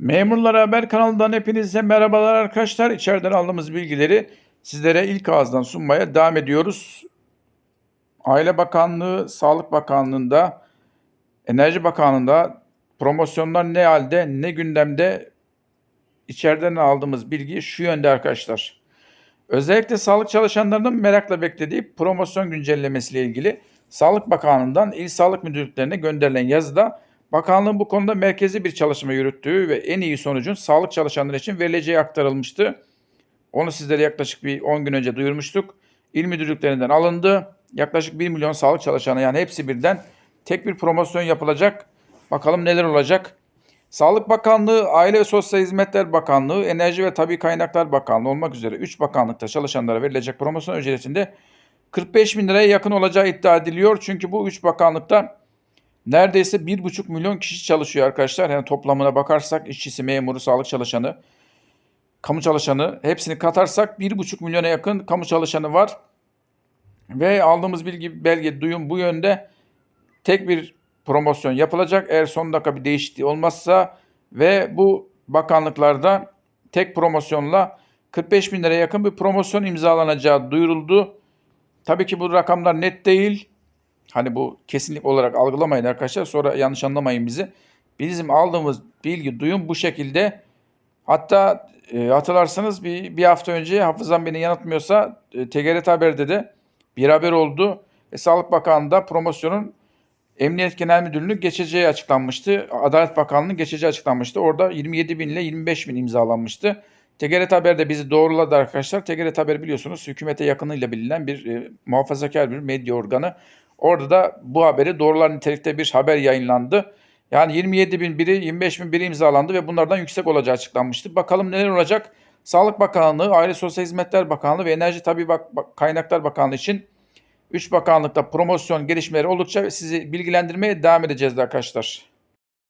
Memurlar Haber kanalından hepinize merhabalar arkadaşlar. İçeriden aldığımız bilgileri sizlere ilk ağızdan sunmaya devam ediyoruz. Aile Bakanlığı, Sağlık Bakanlığı'nda, Enerji Bakanlığı'nda promosyonlar ne halde, ne gündemde içeriden aldığımız bilgi şu yönde arkadaşlar. Özellikle sağlık çalışanlarının merakla beklediği promosyon güncellemesiyle ilgili Sağlık Bakanlığı'ndan il sağlık müdürlüklerine gönderilen yazıda bakanlığın bu konuda merkezi bir çalışma yürüttüğü ve en iyi sonucun sağlık çalışanları için verileceği aktarılmıştı. Onu sizlere yaklaşık bir 10 gün önce duyurmuştuk. İl müdürlüklerinden alındı. Yaklaşık 1 milyon sağlık çalışanı yani hepsi birden tek bir promosyon yapılacak. Bakalım neler olacak. Sağlık Bakanlığı, Aile ve Sosyal Hizmetler Bakanlığı, Enerji ve Tabi Kaynaklar Bakanlığı olmak üzere 3 bakanlıkta çalışanlara verilecek promosyon ücretinde 45 bin liraya yakın olacağı iddia ediliyor. Çünkü bu 3 bakanlıkta neredeyse 1,5 milyon kişi çalışıyor arkadaşlar. Yani toplamına bakarsak işçisi, memuru, sağlık çalışanı, kamu çalışanı hepsini katarsak 1,5 milyona yakın kamu çalışanı var. Ve aldığımız bilgi, belge, duyum bu yönde tek bir promosyon yapılacak. Eğer son dakika bir değişikliği olmazsa ve bu bakanlıklarda tek promosyonla 45 bin liraya yakın bir promosyon imzalanacağı duyuruldu. Tabii ki bu rakamlar net değil. Hani bu kesinlik olarak algılamayın arkadaşlar. Sonra yanlış anlamayın bizi. Bizim aldığımız bilgi, duyum bu şekilde. Hatta e, hatırlarsanız bir, bir hafta önce hafızam beni yanıltmıyorsa e, TGRT Haber'de de bir haber oldu. Ve Sağlık Bakanlığı'nda promosyonun Emniyet Genel Müdürlüğü geçeceği açıklanmıştı. Adalet Bakanlığı'nın geçeceği açıklanmıştı. Orada 27 bin ile 25 bin imzalanmıştı. TGRT Haber de bizi doğruladı arkadaşlar. TGRT Haber biliyorsunuz hükümete yakınıyla bilinen bir e, muhafazakar bir medya organı. Orada da bu haberi doğrular nitelikte bir haber yayınlandı. Yani 27 bin biri 25 bin biri imzalandı ve bunlardan yüksek olacağı açıklanmıştı. Bakalım neler olacak? Sağlık Bakanlığı, Aile Sosyal Hizmetler Bakanlığı ve Enerji Tabi Bak- Kaynaklar Bakanlığı için 3 bakanlıkta promosyon gelişmeleri oldukça sizi bilgilendirmeye devam edeceğiz de arkadaşlar.